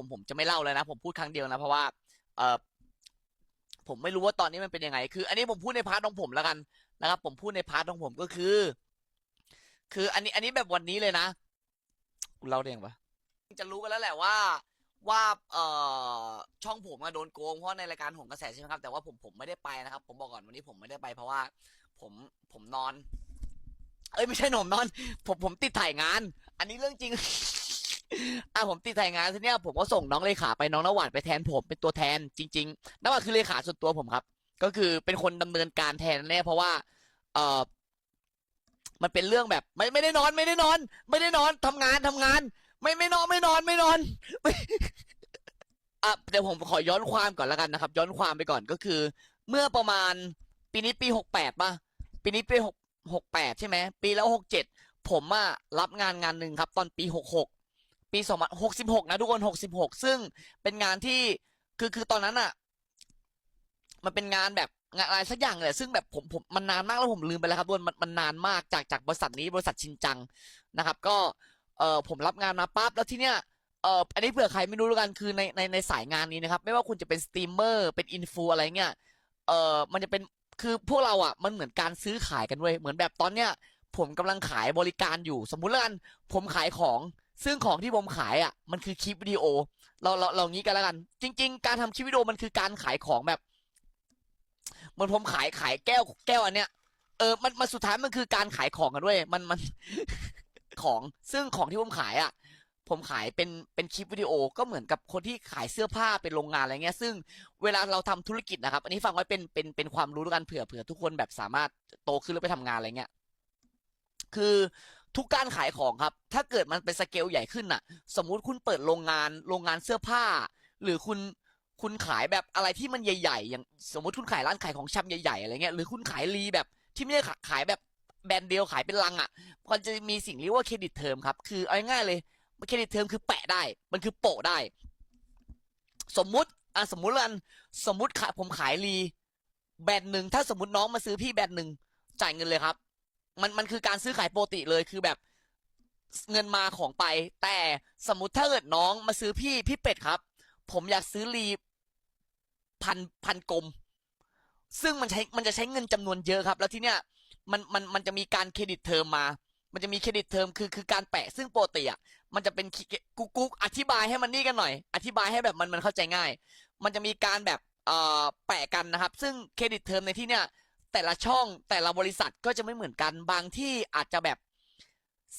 ผมผมจะไม่เล่าเลยนะ ผมพูดครั้งเดียวนะ เพราะว่า เออผมไม่รู้ว่าตอนนี้มันเป็นยังไง คือ อันนี้ผมพูดในพาร์ทของผมแล้วกันนะครับ ผมพูดในพาร์ทของผมก็คือ คืออันนี้อันนี้แบบวันนี้เลยนะกูเล่าได้ยังปะจะรู้กันแล้วแหละว่าว่าเอ่อช่องผมโดนโกงเพราะในรายการหงกระแสใช่ไหมครับ แต่ว่าผมผมไม่ได้ไปนะครับ ผมบอกก่อนวันนี้ผมไม่ได้ไป เพราะว่า ผมผมนอน เอ้ยไม่ใช่หนมนอน ผมผมติดถ่ายงาน อันนี้เรื่องจริง อะผมติดถ่ายงานทีเนี้ยผมก็ส่งน้องเลขาไปน้องนวัดไปแทนผมเป็นตัวแทนจริงๆนวัดคือเลขาส่วนตัวผมครับ ก็คือเป็นคนดำเนินการแทนแน่เพราะว่า เออมันเป็นเรื่องแบบไม่ไม่ได้นอนไม่ได้นอน ไม่ได้นอนทำงานทำงาน ไม่ไม่นอนไม่นอนไม่นอนอะเดี๋ยวผมขอย้อนความก่อนแล้วกันนะครับ ย้อนความไปก่อนก็คือ เมื่อประมาณปีนี้ปีหกแปดป่ะปีนี้ปีหกหกแปดใช่ไหมปีแล้วหกเจ็ดผมอะรับงานงานหนึ่งครับ ตอนปีหกหก ปีสองพันหกสิบหกนะทุกคนหกสิบหกซึ่งเป็นงานที่คือคือตอนนั้นอะมันเป็นงานแบบงานอะไรสักอย่างเลยซึ่งแบบผมผมมันนานมากแล้วผมลืมไปแล้วครับทุกคนมันมันนานมากจากจากบริษัทนี้บริษัทชินจังนะครับ ก็เออผมรับงานมาปั๊บแล้วที่เนี้ยเอออันนี้เผื่อใครไม่รู้แล้วกันคือในในในสายงานนี้นะครับ ไม่ว่าคุณจะเป็นสตรีมเมอร์เป็นอินฟูอะไรเงี้ยเออมันจะเป็นคือพวกเราอะมันเหมือนการซื้อขายกันเว้ยเหมือนแบบตอนเนี้ย ผมกำลังขายบริการอยู่ สมมุติแล้วกันผมขายของ ซึ่งของที่ผมขายอะมันคือคลิปวิดีโอ เราเราเรางี้กันแล้วกัน จริง ๆ การทำคลิปวิดีโอมันคือการขายของแบบเหมือนผมขายขายแก้วแก้วอันเนี้ยเออมันมันสุดท้ายมันคือการขายของกันด้วย มันมันของซึ่งของที่ผมขายอะผมขายเป็นเป็นคลิปวิดีโอก็เหมือนกับคนที่ขายเสื้อผ้าเป็นโรงงานอะไรเงี้ย ซึ่งเวลาเราทำธุรกิจนะครับ อันนี้ฟังไว้เป็นเป็นเป็นความรู้ด้วยกันเผื่อเผื่อทุกคนแบบสามารถโตขึ้นแล้วไปทำงานอะไรเงี้ย คือ ทุกการขายของครับ ถ้าเกิดมันเป็นสเกลใหญ่ขึ้นน่ะ สมมุติคุณเปิดโรงงานโรงงานเสื้อผ้า หรือคุณคุณขายแบบอะไรที่มันใหญ่ ๆ อย่างสมมติคุณขายร้านขายของชำใหญ่ๆอะไรเงี้ยหรือคุณขายรีแบบที่ไม่ได้ขายแบบแบรนด์เดียวขายเป็นลังอะมันจะมีสิ่งเรียกว่าเครดิตเทอมครับ คือเอาง่ายเลยเครดิตเทอมคือแปะได้ มันคือโปะได้ สมมุติอะสมมุติกันสมมุติขายผมขายรีแบรนด์หนึ่งถ้าสมมติน้องมาซื้อพี่แบรนด์หนึ่งจ่ายเงินเลยครับ มันมันคือการซื้อขายปกติเลยคือแบบเงินมาของไป แต่สมมติถ้าเกิดน้องมาซื้อพี่พี่เป็ดครับ ผมอยากซื้อรีพันพันกลม ซึ่งมันใช้มันจะใช้เงินจำนวนเยอะครับ แล้วที่เนี้ยมันมันมันจะมีการเครดิตเทอมมา มันจะมีเครดิตเทอมคือคือการแปะซึ่งโปกติอะมันจะเป็นกุ๊กกุ๊กอธิบายให้มันนี่กันหน่อย อธิบายให้แบบมันมันเข้าใจง่าย มันจะมีการแบบเอ่อแปะกันนะครับ ซึ่งเครดิตเทอมในที่เนี้ย แต่ละช่องแต่ละบริษัทก็จะไม่เหมือนกันบางที่อาจจะแบบ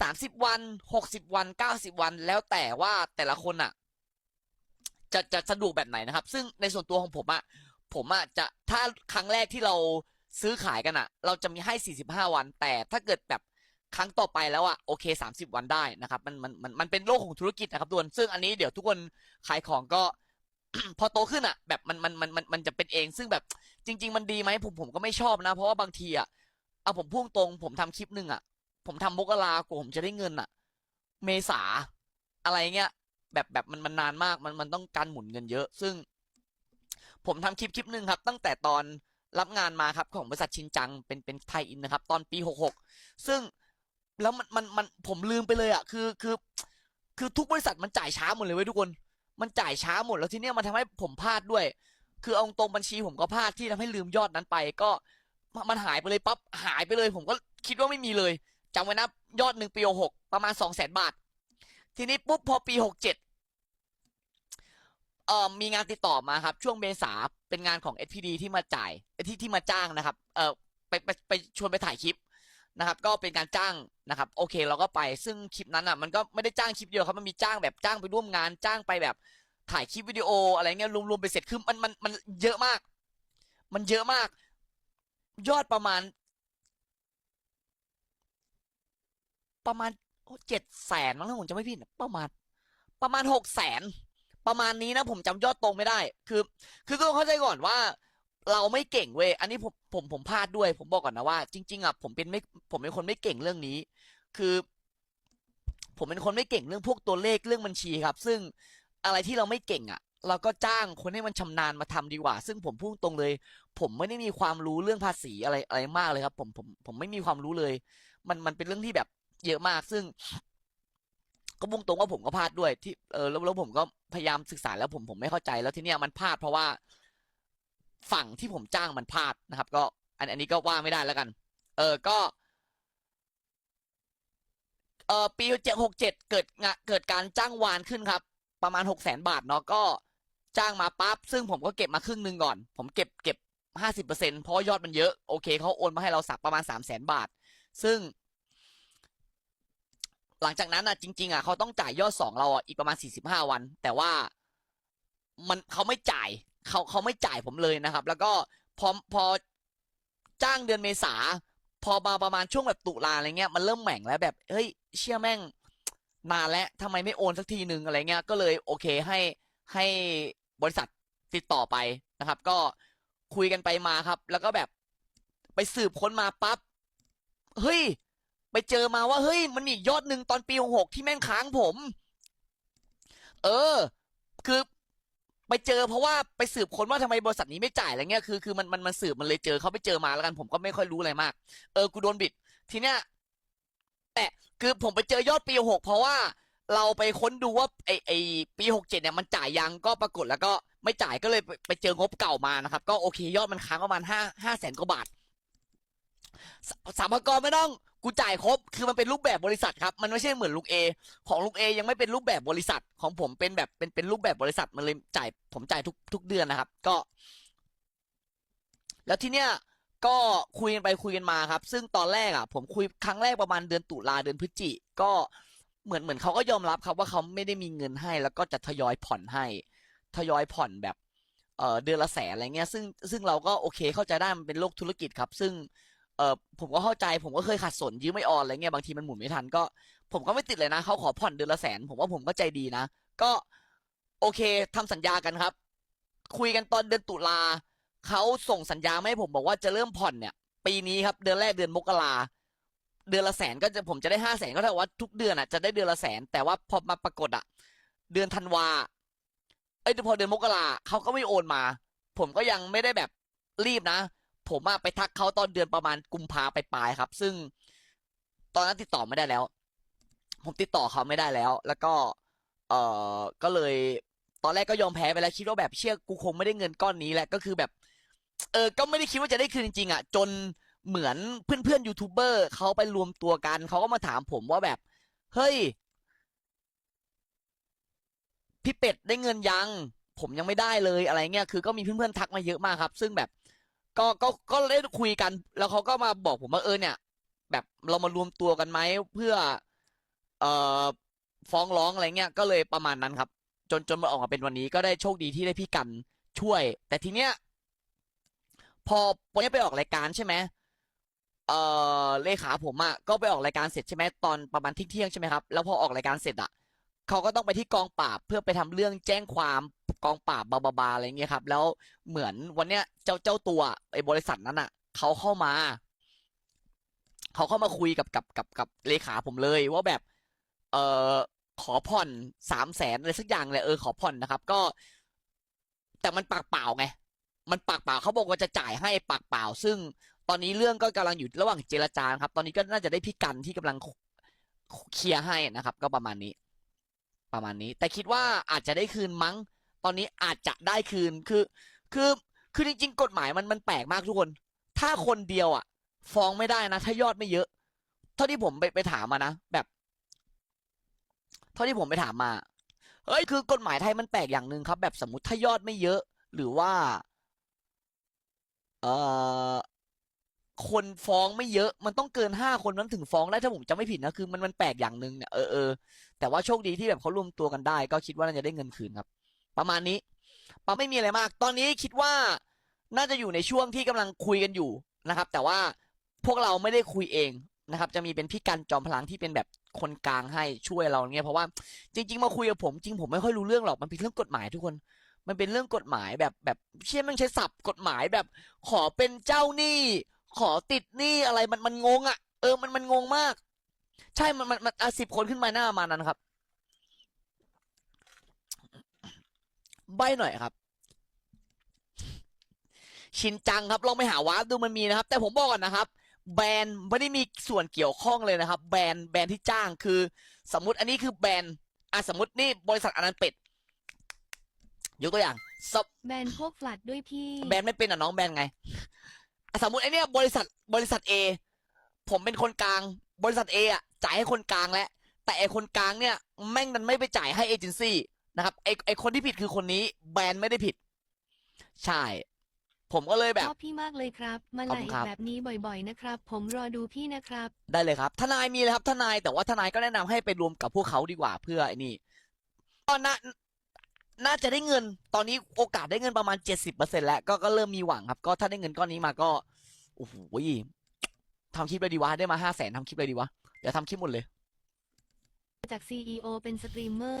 สามสิบวันหกสิบวันเก้าสิบวัน แล้วแต่ว่าแต่ละคนอะ จะจะสะดวกแบบไหนนะครับ ซึ่งในส่วนตัวของผมอะผมอะจะถ้าครั้งแรกที่เราซื้อขายกันอะ เราจะมีให้สี่สิบห้าวัน แต่ถ้าเกิดแบบครั้งต่อไปแล้วอะโอเคสามสิบวันได้นะครับ มันมันมันมันเป็นโลกของธุรกิจนะครับทุกคนซึ่งอันนี้เดี๋ยวทุกคนขายของก็ พอโตขึ้นอะแบบมันมันมันมันมันจะเป็นเอง ซึ่งแบบจริง ๆ มันดีไหมผมผมก็ไม่ชอบนะ เพราะว่าบางทีอะเอาผมพุ่งตรง ผมทำคลิปหนึ่งอะผมทำมกรากว่าผมจะได้เงินอะเมษาอะไรเงี้ย แบบแบบมันมันนานมากมันมันต้องการหมุนเงินเยอะ ซึ่ง ผมทำคลิปคลิปหนึ่งครับ ตั้งแต่ตอนรับงานมาครับของบริษัทชินจังเป็นเป็นไทยอินนะครับ ตอนปีหกหกซึ่งแล้วมันมันมันผมลืมไปเลยอะคือคือ คือทุกบริษัทมันจ่ายช้าหมดเลยเว้ยทุกคน มันจ่ายช้าหมดแล้วทีเนี้ยมันทำให้ผมพลาดด้วย คือเอาตรงบัญชีผมก็พลาดที่ทำให้ลืมยอดนั้นไป ก็มันหายไปเลยปั๊บหายไปเลย ผมก็คิดว่าไม่มีเลยจำไว้นะยอดหนึ่งปีหกประมาณสองแสนบาท ทีนี้ปุ๊บพอปีหกเจ็ดเอ่อมีงานติดต่อมาครับ ช่วงเมษาเป็นงานของ SPD ที่มาจ่ายที่ที่มาจ้างนะครับ เอ่อไปไปไปชวนไปถ่ายคลิป นะครับ ก็เป็นการจ้างนะครับ โอเคเราก็ไปซึ่งคลิปนั้นอะมันก็ไม่ได้จ้างคลิปเดียวครับมันมีจ้างแบบจ้างไปร่วมงานจ้างไปแบบถ่ายคลิปวิดีโออะไรเงี้ยรวมๆไปเสร็จคือมันมันมันเยอะมาก มันเยอะมาก ยอดประมาณ ประมาณเจ็ดแสนมั้งถ้าผมจำไม่ผิดประมาณ ประมาณหกแสนประมาณนี้นะผมจำยอดตรงไม่ได้ คือ คือต้องเข้าใจก่อนว่า เราไม่เก่งเว้ยอันนี้ผมผมผมพลาดด้วย ผมบอกก่อนนะว่า จริง ๆอะผมเป็นไม่ผมเป็นคนไม่เก่งเรื่องนี้ คือ ผมเป็นคนไม่เก่งเรื่องพวกตัวเลขเรื่องบัญชีครับ ซึ่งอะไรที่เราไม่เก่งอะ เราก็จ้างคนให้มันชำนาญมาทำดีกว่า ซึ่งผมพูดตรงเลย ผมไม่ได้มีความรู้เรื่องภาษีอะไรอะไรมากเลยครับ ผมผมผมไม่มีความรู้เลย มันมันเป็นเรื่องที่แบบเยอะมาก ซึ่ง ก็บุงตรงว่าผมก็พลาดด้วย ที่เออแล้วแล้วผมก็พยายามศึกษาแล้วผมผมไม่เข้าใจแล้วทีเนี้ยมันพลาดเพราะว่า ฝั่งที่ผมจ้างมันพลาดนะครับ ก็อันอันนี้ก็ว่าไม่ได้แล้วกัน เออก็เออปีเจ็ดหกเจ็ดเกิดงะเกิดการจ้างวานขึ้นครับ ประมาณหกแสนบาทเนาะก็จ้างมาปั๊บซึ่งผมก็เก็บมาครึ่งหนึ่งก่อน ผมเก็บเก็บห้าสิบเปอร์เซ็นเพราะยอดมันเยอะโอเคเขาโอนมาให้เราสักประมาณสามแสนบาท ซึ่ง หลังจากนั้นอะจริง ๆอะเขาต้องจ่ายยอดสองเราอะอีกประมาณสี่สิบห้าวัน แต่ว่ามันเขาไม่จ่าย เขาเขาไม่จ่ายผมเลยนะครับ แล้วก็พอพอจ้างเดือนเมษา พอมาประมาณช่วงแบบตุลาอะไรเงี้ยมันเริ่มแหม่งแล้วแบบเฮ้ยเชื่อแม่งนานแล้วทำไมไม่โอนสักทีหนึ่งอะไรเงี้ยก็เลยโอเคให้ให้บริษัทติดต่อไปนะครับ ก็คุยกันไปมาครับ แล้วก็แบบไปสืบค้นมาปั๊บเฮ้ย ไปเจอมาว่าเฮ้ย มันมียอดหนึ่งตอนปีหกที่แม่งค้างผม เออ คือ ไปเจอเพราะว่าไปสืบค้นว่าทำไมบริษัทนี้ไม่จ่ายอะไรเงี้ยคือคือมันมันมันสืบมันเลยเจอเขาไปเจอมาแล้วกันผมก็ไม่ค่อยรู้อะไรมากเออกูโดนบิด ทีเนี้ยแต่คือผมไปเจอยอดปีหกเพราะว่าเราไปค้นดูว่าไอไอปีหกเจ็ดเนี่ยมันจ่ายยังก็ปรากฏแล้วก็ไม่จ่ายก็เลยไปไปเจองบเก่ามานะครับ ก็โอเคยอดมันค้างประมาณห้าห้าแสนกว่าบาทสสามกรไม่ต้อง กูจ่ายครบ คือมันเป็นรูปแบบบริษัทครับ มันไม่ใช่เหมือนลุงเอของลุงเอยังไม่เป็นรูปแบบบริษัท ของผมเป็นแบบเป็นเป็นรูปแบบบริษัท มันเลยจ่ายผมจ่ายทุกทุกเดือนนะครับ ก็ แล้วทีเนี้ยก็คุยกันไปคุยกันมาครับ ซึ่งตอนแรกอะ ผมคุยครั้งแรกประมาณเดือนตุลาเดือนพฤศจิก็เหมือนเหมือนเขาก็ยอมรับครับ ว่าเขาไม่ได้มีเงินให้ แล้วก็จะทยอยผ่อนให้ ทยอยผ่อนแบบเออเดือนละแสนอะไรเงี้ย ซึ่งซึ่งเราก็โอเคเข้าใจได้มันเป็นโลกธุรกิจครับ ซึ่ง เออผมก็เข้าใจผมก็เคยขาดสนยืมไม่ออนอะไรเงี้ยบางทีมันหมุนไม่ทันก็ ผมก็ไม่ติดเลยนะเขาขอผ่อนเดือนละแสน ผมว่าผมก็ใจดีนะ ก็โอเคทำสัญญากันครับ คุยกันตอนเดือนตุลาเขาส่งสัญญามาให้ผมบอกว่าจะเริ่มผ่อนเนี่ย ปีนี้ครับเดือนแรกเดือนมกราเดือนละแสนก็จะผมจะได้ห้าแสนก็เท่าว่าทุกเดือนอะจะได้เดือนละแสน แต่ว่าพอมาปรากฏอะ เดือนธันวาเอ้พอเดือนมกราเขาก็ไม่โอนมา ผมก็ยังไม่ได้แบบรีบนะ ผมอะไปทักเขาตอนเดือนประมาณกุมภาไปปลายครับ ซึ่งตอนนั้นติดต่อไม่ได้แล้ว ผมติดต่อเขาไม่ได้แล้ว แล้วก็ เออก็เลย ตอนแรกก็ยอมแพ้ไปแล้วคิดว่าแบบเชื่อกูคงไม่ได้เงินก้อนนี้แหละก็คือแบบ เออ ก็ไม่ได้คิดว่าจะได้คืนจริงๆอะจนเหมือนเพื่อนๆยูทูบเบอร์เขาไปรวมตัวกันเขาก็มาถามผมว่าแบบ เฮ้ยพี่เป็ดได้เงินยัง ผมยังไม่ได้เลยอะไรเงี้ยคือก็มีเพื่อนๆทักมาเยอะมากครับ ซึ่งแบบ ก็ก็ก็ได้คุยกัน แล้วเขาก็มาบอกผมว่าเออเนี่ย แบบเรามารวมตัวกันไหมเพื่อ เอ่อฟ้องร้องอะไรเงี้ยก็เลยประมาณนั้นครับ จนจนมาออกมาเป็นวันนี้ก็ได้โชคดีที่ได้พี่กันช่วย แต่ทีเนี้ยพอวันนี้ไปออกรายการใช่ไหมเออเลขาผมอะก็ไปออกรายการเสร็จใช่ไหมตอนประมาณเที่ยงใช่ไหมครับแล้วพอออกรายการเสร็จอะ เขาก็ต้องไปที่กองปราบเพื่อไปทำเรื่องแจ้งความกองปราบบาบาบาอะไรเงี้ยครับ แล้วเหมือนวันเนี้ยเจ้าเจ้าตัวไอ้บริษัทนั้นอะเขาเข้ามาเขาเข้ามาคุยกับกับกับกับเลขาผมเลยว่าแบบ เออขอผ่อนสามแสนอะไรสักอย่างเลยเออขอผ่อนนะครับ ก็ แต่มันปากเปล่าไงมันปากเปล่าเขาบอกว่าจะจ่ายให้ปากเปล่า ซึ่งตอนนี้เรื่องก็กำลังอยู่ระหว่างเจรจาครับ ตอนนี้ก็น่าจะได้พี่กันที่กำลังเคลียร์ให้นะครับ ก็ประมาณนี้ ประมาณนี้ แต่คิดว่าอาจจะได้คืนมั้ง ตอนนี้อาจจะได้คืนคือ คือคือจริง ๆ กฎหมายมันมันแปลกมากทุกคน ถ้าคนเดียวอะ ฟ้องไม่ได้นะ ถ้ายอดไม่เยอะ เท่าที่ผมไปไปถามมานะแบบ เท่าที่ผมไปถามมาเฮ้ยคือกฎหมายไทยมันแปลกอย่างหนึ่งครับ แบบสมมติถ้ายอดไม่เยอะ หรือว่า เอ่อ คนฟ้องไม่เยอะมันต้องเกินห้าคนนั้นถึงฟ้องได้ถ้าผมจำไม่ผิดนะคือมันมันแปลกอย่างหนึ่งเนี่ยเออเออแต่ว่าโชคดีที่แบบเขารวมตัวกันได้ ก็คิดว่าน่าจะได้เงินคืนครับ ประมาณนี้ปาไม่มีอะไรมาก ตอนนี้คิดว่าน่าจะอยู่ในช่วงที่กำลังคุยกันอยู่นะครับ แต่ว่าพวกเราไม่ได้คุยเองนะครับ จะมีเป็นพี่กันจอมพลังที่เป็นแบบคนกลางให้ช่วยเราเนี่ยเพราะว่าจริง ๆ มาคุยกับผมจริงผมไม่ค่อยรู้เรื่องหรอกมันเป็นเรื่องกฎหมายทุกคนมันเป็นเรื่องกฎหมายแบบแบบเชื่อมันใช้ศัพท์กฎหมายแบบขอเป็นเจ้าหนี้ ขอติดหนี้อะไรมันมันงงอะ เออมันมันงงมาก ใช่มันมันมันอะสิบคนขึ้นมาหน้ามานั้นครับ ใบหน่อยครับ ชินจังครับ ลองไปหาวาร์ปดูมันมีนะครับ แต่ผมบอกก่อนนะครับ แบรนด์ไม่ได้มีส่วนเกี่ยวข้องเลยนะครับ แบรนด์แบรนด์ที่จ้างคือ สมมติอันนี้คือแบรนด์อะสมมตินี่บริษัทอนันต์เป็ดยกตัวอย่างสมแบนพวกฟลัดด้วยพี่ แบรนด์ไม่เป็นอะน้องแบรนด์ไงอะ สมมติไอเนี้ยบริษัทบริษัท A ผมเป็นคนกลาง บริษัท A อะจ่ายให้คนกลางแล้วแต่ไอคนกลางเนี่ยแม่งดันไม่ไปจ่ายให้เอเจนซี่นะครับไอไอคนที่ผิดคือคนนี้แบรนด์ไม่ได้ผิด ใช่ ผมก็เลยแบบชอบพี่มากเลยครับ มาขอบไลคุณฟ์ครับแบบนี้บ่อยๆนะครับ ผมรอดูพี่นะครับ ได้เลยครับทนายมีเลยครับทนายแต่ว่าทนายก็แนะนำให้ไปรวมกับพวกเขาดีกว่าเพื่อไอ้นี่ก็น่า น่าจะได้เงิน ตอนนี้โอกาสได้เงินประมาณเจ็ดสิบเปอร์เซ็นแล้วก็ก็เริ่มมีหวังครับ ก็ถ้าได้เงินก้อนนี้มาก็โอ้โหทำคลิปเลยดีวะ ได้มาห้าแสนทำคลิปเลยดีวะ เดี๋ยวทำคลิปหมดเลย จากซีอเป็นสตรีมเมอร์